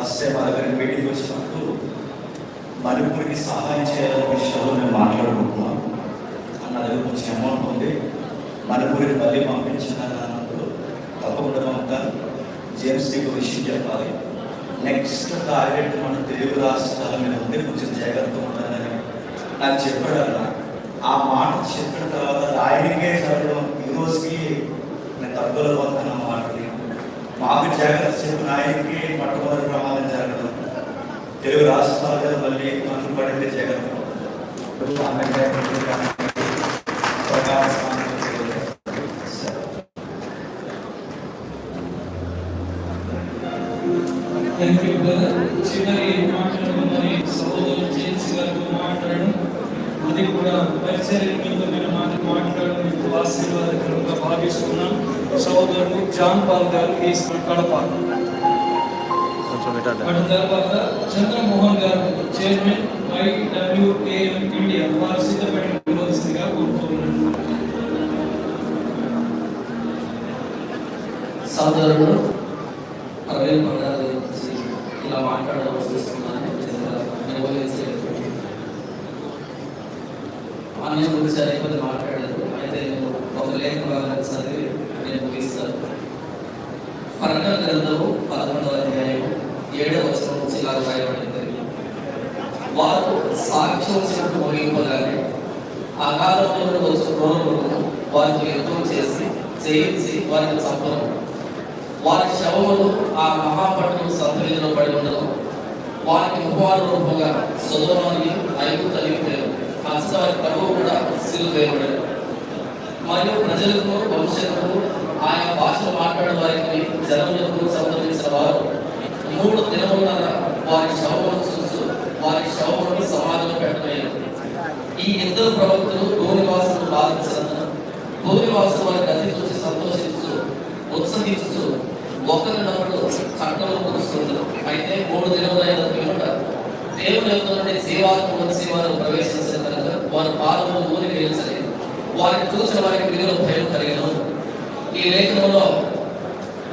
First time మా దగ్గర meeting వచ్చినప్పుడు మణిపూర్కి సహాయం చేయాలనే విషయంలో మేము మాట్లాడుకుంటున్నాం. అన్న దగ్గర కొంచెం అమౌంట్ ఉంది. మణిపూర్కి మళ్ళీ పంపించాలని అన్నప్పుడు తప్పకుండా పంపుతాను జేమ్స్ నీకు విషయం చెప్పాలి. నెక్స్ట్ టార్గెట్ మన తెలుగు రాష్ట్రాల మీద ఉంది. కొంచెం జాగ్రత్తగా ఉండాలని నాకు చెప్పాడు అన్న. ఆ మాట చెప్పిన తర్వాత ఆయనకే చదవడం ఈ రోజుకి నేను తప్పులో పోతాను మాట మాకు జాగ్రత్త చెప్పిన ఆయనకి మొట్టమొదటి తెలుగు రాష్ట్రాల మీద మళ్ళీ మనకు పడింది చివరి గారితో మాట్లాడడం. అది కూడా పరిచయ నిమిత్తమైన మాట మాట్లాడడం. మీకు ఆశీర్వాదకరంగా భావిస్తున్నాం. సహోదరుడు జాన్ పాల్ గారు ఈ కడప. తర్వాత చంద్రమోహన్ గారు చైర్మన్ ఐడబ్ల్యూఏఎం ఇండియా వారు సిద్ధపడిన ఉండవలసిందిగా కోరుతున్నాను సాధారణ సాక్ష్యం చెప్పు ముగింపగానే అగాధంలో వచ్చిన క్రూరులను వారికి యుద్ధం చేసి జయించి వారిని చంపడం. వారి శవములు ఆ మహాపట్నం సంతవీధిలో పడి ఉండడం. వారికి ఉపవాద రూపంగా సుధమాని ఐదు కలిగిపోయారు కాస్త వారి ప్రభు కూడా సిలువ వేయబడారు మరియు ప్రజలకు భవిష్యత్తుకు ఆయా భాషలు మాట్లాడే వారికి జనములకు సంబంధించిన వారు మూడు దినమున్నర వారి శవములు చూస్తూ వారి శవములను సమా భూనివాసులు వారికి సంతోషిస్తూ ఉత్సహిస్తూ ఒకరినప్పుడు చక్కలు కురుస్తున్నారు అయితే మూడు దినములైన పిమ్మట దేవుని యొక్క నుండి సేవాలకు వచ్చి వారు ప్రవేశించిన కనుక వారు పాదములు ఊరి వేయించలేదు వారిని చూసిన వారికి విధిలో భయం కలిగిన ఈ లేఖనంలో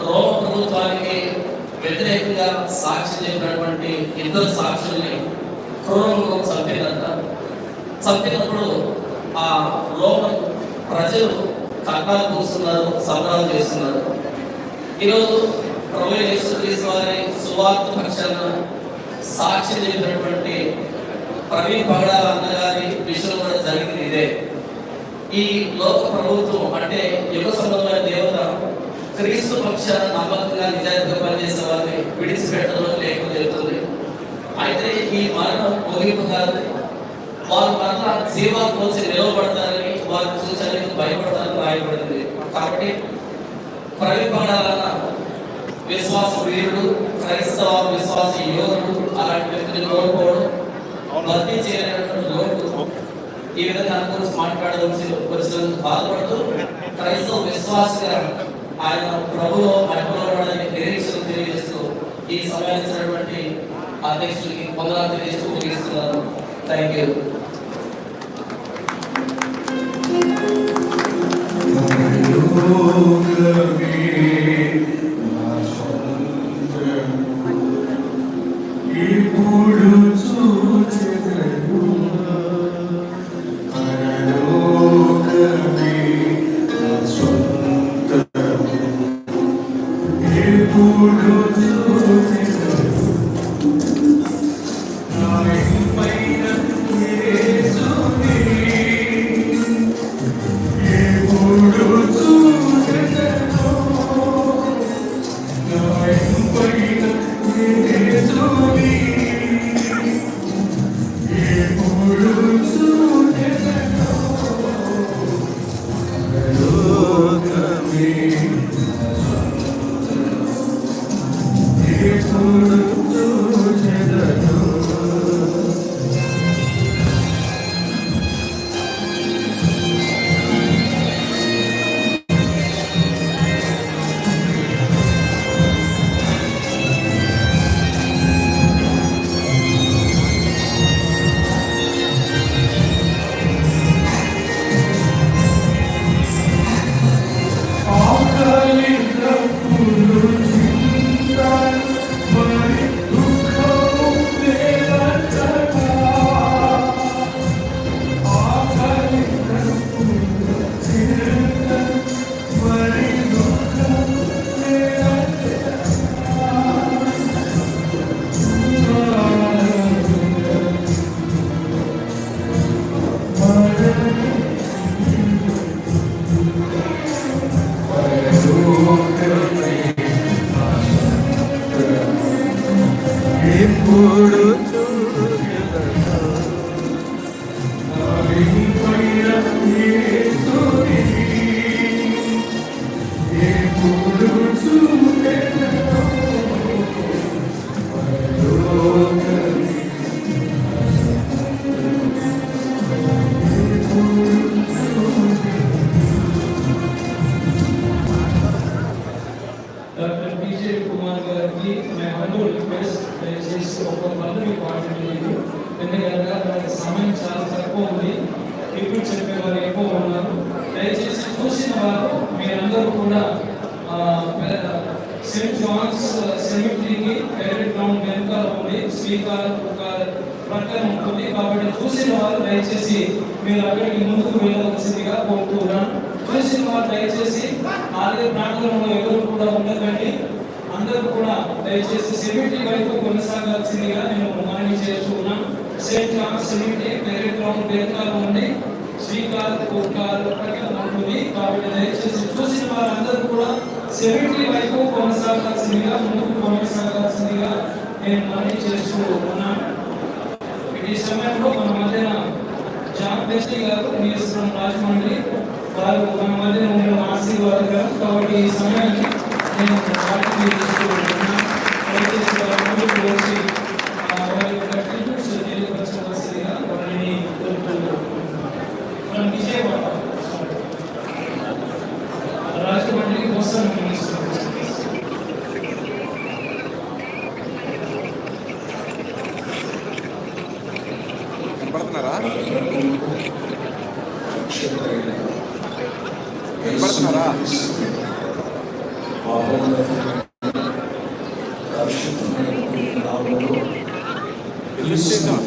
రోమ ప్రభుత్వానికి వ్యతిరేకంగా సాక్షి చెప్పినటువంటి ఇద్దరు సాక్షుల్ని క్రూరంలో చంపినంట చంపినప్పుడు ఆ రోమన్ ప్రజలు కట్నాలు కూస్తున్నారు సంబరాలు చేస్తున్నారు. ఈరోజు ప్రభు యేసుక్రీస్తు వారి సువార్త పక్షాన సాక్షి చెప్పినటువంటి ప్రవీణ్ పగడాల అన్నగారి విషయంలో కూడా జరిగింది ఇదే. ఈ లోక ప్రభుత్వం అంటే యుగ సంబంధమైన దేవత క్రీస్తు పక్షాన నమ్మకంగా నిజాయితీగా పనిచేసే వారిని విడిచిపెట్టడం లేకుండా జరుగుతుంది. అయితే ఈ మరణం ముగింపు కాదు వారు మరలా జీవాత్మ వచ్చి నిలవబడతారని వారు చూసడానికి భయపడతాను రాయబడింది కాబట్టి ప్రవీణపడాలన్న విశ్వాస వీరుడు క్రైస్తవ విశ్వాస యోగుడు అలాంటి వ్యక్తిని కోరుకోవడం భర్తీ చేయలేనటువంటి లోటు ఈ విధంగా దాని గురించి మాట్లాడవలసి బాధపడుతూ క్రైస్తవ విశ్వాసగా ఆయన ప్రభులో మహిమలోడానికి నిరీక్షలు తెలియజేస్తూ ఈ సమయానికి అధ్యక్షుడికి వందనాలు తెలియజేస్తూ ముగిస్తున్నాను. థ్యాంక్ యూ ఉంది ఒక ప్రక్కన ఉంటుంది కాబట్టి చూసిన వారు దయచేసి మీరు అక్కడికి ముందుకు వెళ్ళవలసిందిగా కోరుతున్నాను. చూసిన వారు దయచేసి ఆలయ ప్రాంగణంలో ఎవరు కూడా ఉండకండి. అందరూ కూడా దయచేసి సెమిట్రీ వైపు కొనసాగాల్సిందిగా నేను మనవి చేస్తున్నాను. Saint Thomas cemetery parade ground వెనుకాల ఉంది శ్రీకార్ కోకార్ ప్రక్కన ఉంటుంది. కాబట్టి దయచేసి చూసిన వారందరూ కూడా సెవెంటీ వైపు కొనసాగాల్సిందిగా ముందుకు కొనసాగాల్సిందిగా నేను పని చేస్తూ ఉన్నాను. ఈ సమయంలో మన మధ్యన జాన్ బెస్టీ గారు నియోజకవర్గం రాజమండ్రి వారు మన మధ్యన ఉండడం ఆశీర్వాదకరం. కాబట్టి ఈ సమయాన్ని నేను Guaratanará. Guaratanará. Ele chega.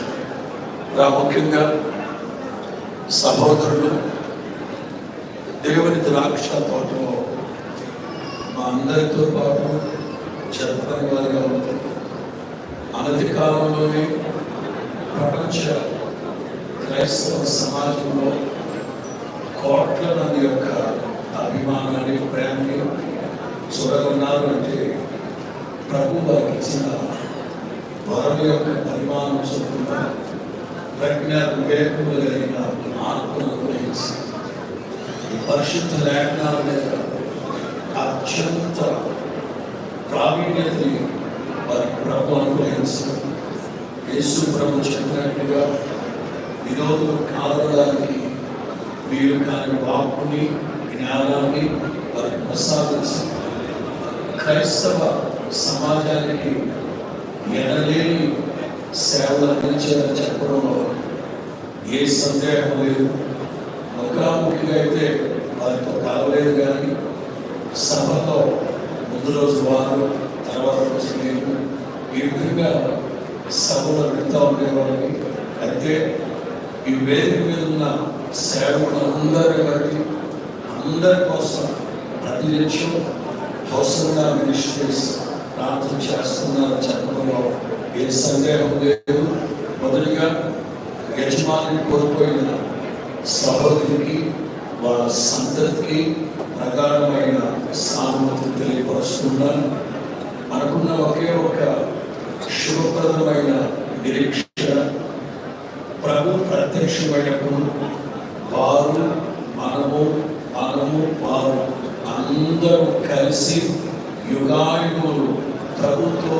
ప్రాముఖ్యంగా సహోదరులు దేవుని ద్రాక్ష తోటలో మా అందరితో పాటు జరపని వారిగా ఉంటుంది. అనతి కాలంలోనే ప్రపంచ క్రైస్తవ సమాజంలో కోట్ల మంది యొక్క అభిమానాన్ని ప్రేమని చూడగలన్నారు అంటే ప్రభు వారికి ఇచ్చిన వరం యొక్క పరిమాణం చూపుతున్నారు ప్రజ్ఞ వివేకములు కలిగిన ఆత్మను గ్రహించి ఈ పరిశుద్ధ లేఖనాల మీద అత్యంత ప్రావీణ్యతని వారి ప్రభు అనుగ్రహించి యేసు ప్రభు చెప్పినట్టుగా వినోదం కాలడానికి వీలు కాని వాక్కుని జ్ఞానాన్ని వారికి ప్రసాదించి క్రైస్తవ సమాజానికి ఎనలేని సేవలు అందించారని చెప్పడంలో ఏ సందేహం లేదు. ముఖాముఖిగా అయితే వారితో కలవలేదు కానీ సభలో ముందు రోజు వారు తర్వాత రోజు నేను ఈ విధంగా సభలో పెడతా ఉండేవాడిని అయితే ఈ వేదిక మీద ఉన్న సేవకులు అందరి బట్టి అందరి కోసం ప్రతినిత్యం అవసరంగా మినిస్ట్రీస్ ప్రార్థన చేస్తున్నారు చెప్పడంలో ఏ సందేహం లేదు. మొదటిగా యజమాని కోల్పోయిన సహోదరికి వాళ్ళ సంతతికి ప్రకారమైన సానుమతి తెలియపరుస్తున్నాను మనకున్న ఒకే ఒక శుభప్రదమైన నిరీక్ష ప్రభు ప్రత్యక్షమైనప్పుడు వారు మనము మనము వారు అందరూ కలిసి యుగాయుగులు ప్రభుతో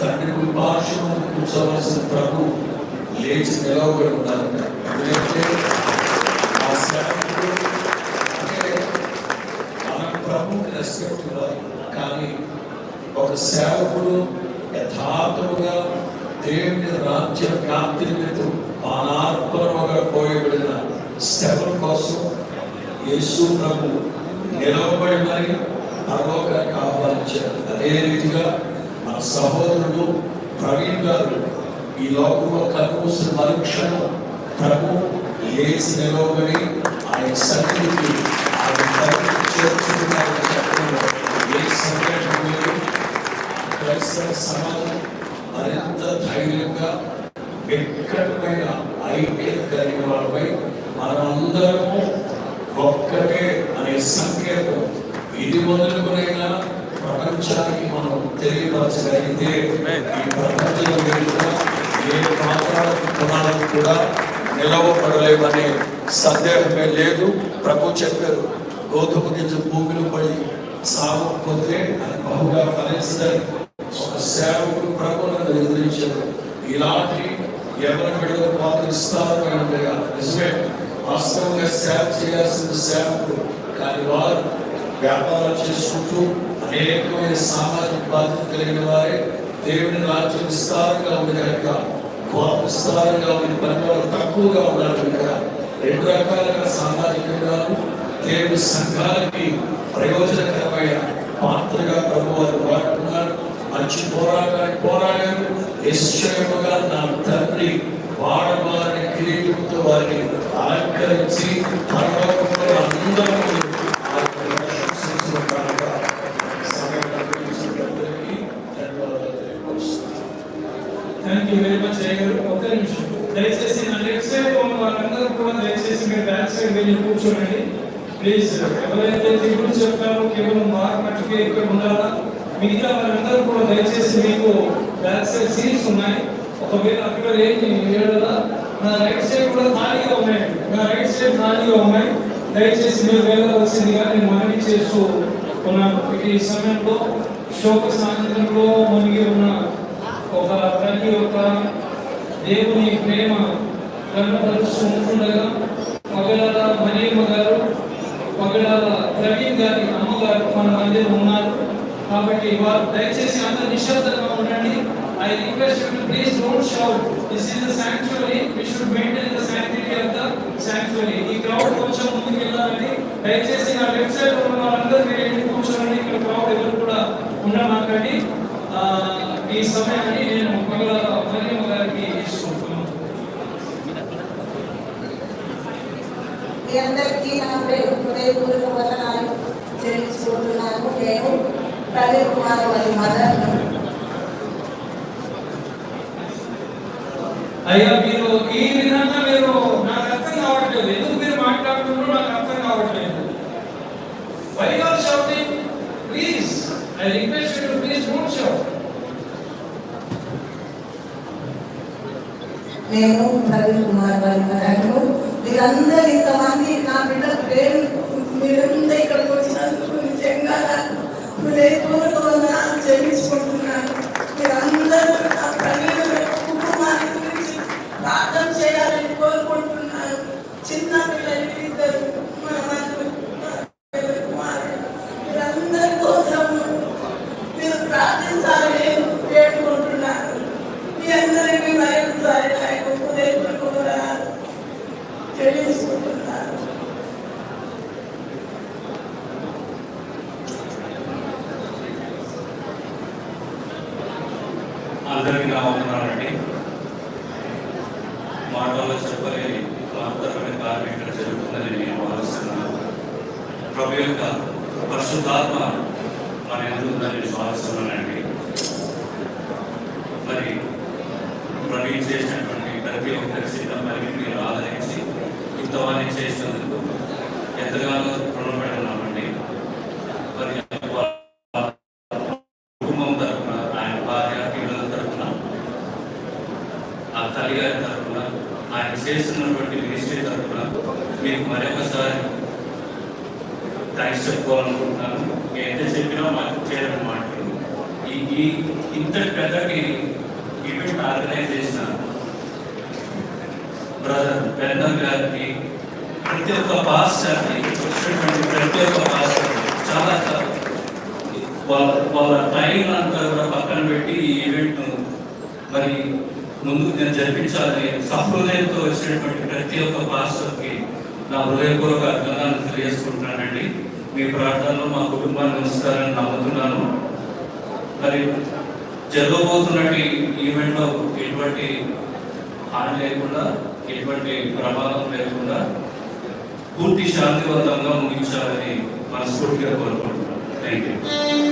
తండ్రి కృపాశం కూర్చోవలసిన ప్రభు లేచి నిలవబడి ఉన్నారంట ఎందుకంటే ఆ సేవకుడు అంటే మన ప్రభుకి రెస్పెక్ట్ ఇవ్వాలి కానీ ఒక సేవకుడు యథార్థముగా దేవుని రాజ్య వ్యాప్తి నిమిత్తం పానార్పణముగా పోయబడిన సేవల కోసం యేసు ప్రభు నిలవబడి మరి పరలోకానికి ఆహ్వానించారు అదే రీతిగా సహోదరుడు ప్రవీణ్ గారు ఈ లోకంలో కనుమూసిన మరుక్షణం ప్రభు లేచి నిలవబడి ఆయన సన్నిధికి ఆయన చేర్చుకున్నారని చెప్పడంలో ఏ సందేహం లేదు క్రైస్తవ సమాజం మరింత ధైర్యంగా వికటమైన ఐక్యత కలిగిన వారిపై మనమందరము ఒక్కటే అనే సంకేతం ఇది మొదలుకునేలా ప్రపంచానికి మనం తెలియపరచగలిగితే ఈ ప్రపంచంలో వెళ్ళిన ఏ గుణాలకు కూడా నిలవపడలేమనే సందేహమే లేదు. ప్రభు చెప్పారు గోధుమ గింజ భూమిలో పడి సాగకపోతే అది బహుగా ఫలిస్తుంది. ఒక సేవకుడు ప్రభువులను ఎదిరించారు ఇలాంటి ఎవరి బిడ్డలు పాటిస్తారు నిజమే వాస్తవంగా సేవ చేయాల్సిన సేవకుడు కానీ వారు వ్యాపారం చేసుకుంటూ అనేకమైన సామాజిక బాధ్యత కలిగిన వారే దేవుని రాజ్యం విస్తారంగా ఉంది కనుక కోప విస్తారంగా ఉంది పని వాళ్ళు తక్కువగా ఉన్నారు కనుక రెండు రకాలుగా సామాజికంగాను దేవుని సంఘాలకి ప్రయోజనకరమైన పాత్రగా ప్రభు వారు వాడుతున్నారు మంచి పోరాటానికి పోరాడారు. నిశ్చయముగా నా తండ్రి వాడవారిని కిరీటంతో వారిని అలంకరించి పరలోకంలో అందరూ ఆయన ప్రశంసించుగాక. సమయం అనుగ్రహించినందుకు ధన్యవాదాలు తెలియపరుస్తున్నాను. థ్యాంక్ యూ వెరీ మచ్ అయ్య గారు ఒక్క నిమిషం దయచేసి నా లెఫ్ట్ సైడ్ ఉన్న వాళ్ళందరూ కూడా దయచేసి మీరు బ్యాక్ సైడ్ వెళ్ళి కూర్చోండి. ప్లీజ్ ఎవరైతే దిగులు చెప్తారో కేవలం వారు మట్టుకే ఇక్కడ ఉండాలా? మిగతా వారందరూ కూడా దయచేసి మీకు బ్యాక్ సైడ్ సీట్స్ ఉన్నాయి. ఒకవేళ అక్కడ లేని ఏడలా నా రైట్ సైడ్ కూడా ఖాళీగా ఉన్నాయి. నా రైట్ సైడ్ ఖాళీగా ఉన్నాయి. దయచేసి మీరు వెళ్ళవలసిందిగా నేను మనవి చేస్తూ ఉన్నాను. ఈ సమయంలో శోక సాయంత్రంలో మునిగి ఉన్న ఒక ప్రతి ఒక్క దేవుని ప్రేమ కనపరుస్తూ పగడాల మరియమ్మ గారు పగడాల ప్రవీణ్ గారి అమ్మగారు మన మధ్య ఉన్నారు. కాబట్టి వారు దయచేసి అంత నిశ్శబ్దంగా ఉండండి. I request you please don't shout this is the sanctuary we should maintain the sanctity of the sanctuary ఈ క్రౌడ్ కొంచెం ముందుకు వెళ్ళాలండి. దయచేసి నా లెఫ్ట్ సైడ్ ఉన్న వాళ్ళందరూ మీరు వెళ్ళి కూర్చోండి. ఇక్కడ క్రౌడ్ ఎవరు కూడా ఉండమాకండి. ఈ సమయాన్ని నేను పగల మరియమ్మ గారికి ఇస్తున్నాను మీ అందరికీ నా ప్రేమ హృదయపూర్వక వందనాలు చెల్లించుకుంటున్నాను నేను ప్రవీణ్ కుమార్ వారి మదర్ అయ్యా మీరు ఈ విధంగా మీరు నాకు అర్థం కావట్లేదు ఎందుకు మీరు మాట్లాడుతున్నారో నాకు అర్థం కావట్లేదు why are shouting please I request you please don't shout నేను ప్రవీణ్ కుమార్ వారి మదర్ను మీరందరూ ఇంతమంది నా బిడ్డ పేరు మీరందరూ ఇక్కడికి వచ్చినందుకు నిజంగా నాకు హృదయపూర్వక వందనాలు చెల్లించుకుంటున్నాను మీరందరూ నా ప్రవీణ్ కుటుంబాన్ని గురించి ప్రార్థన చేయాలని కోరుకుంటున్నాను చిన్న పిల్లలు ఇద్దరు మన మధ్య కుమారుడు మీరందరి కోసం మీరు ప్రార్థించాలని వేడుకుంటున్నాను మీ అందరికీ మరొకసారి నా యొక్క హృదయపూర్వక తెలియజేసుకుంటున్నాను అందరికీ నా వందనాలండి. మాటల్లో చెప్పలేని ప్రాంతరమైన కార్యం ఇక్కడ జరుగుతుందని నేను భావిస్తున్నాను. ప్రభు యొక్క పరిశుద్ధాత్మ మన ఎందుకుందని నేను భావిస్తున్నానండి మరి ప్రవీణ్ చేసినటువంటి ప్రతి ఒక్కరి సిద్ధం మరి మీరు ఆదరించి ఇంతమంది చేసినందుకు ఎంతగానో రుణపడి ఉన్నామండి మరి కుటుంబం తరఫున ఆయన భార్య ఆ తల్లిగారి తరఫున ఆయన చేస్తున్నటువంటి మినిస్ట్రీ తరఫున మీకు మరొకసారి థ్యాంక్స్ చెప్పుకోవాలనుకుంటున్నాను. ఎంత చెప్పినా మాకు చేయడం మాట ఈ ఈ ఇంత పెద్దకి ఈవెంట్ ఆర్గనైజ్ చేసిన బ్రదర్ పెద్దం గారికి ప్రతి ఒక్క పాస్టర్ని వచ్చినటువంటి ప్రతి ఒక్క పాస్టర్ చాలా వాళ్ళ వాళ్ళ టైం అంతా కూడా పక్కన పెట్టి ఈ ఈవెంట్ను మరి ముందుకు నేను జరిపించాలని సహృదయంతో వచ్చినటువంటి ప్రతి ఒక్క పాస్టర్కి నా హృదయపూర్వక అభినందనలు తెలియజేసుకుంటున్నానండి. మీ ప్రార్థనలో మా కుటుంబాన్ని ఉంచుతారని నమ్ముతున్నాను. మరి జరగబోతున్నటువంటి ఈవెంట్లో ఎటువంటి హాని లేకుండా ఎటువంటి ప్రమాదం లేకుండా పూర్తి శాంతివంతంగా ముగించాలని మనస్ఫూర్తిగా కోరుకుంటున్నాను. Thank you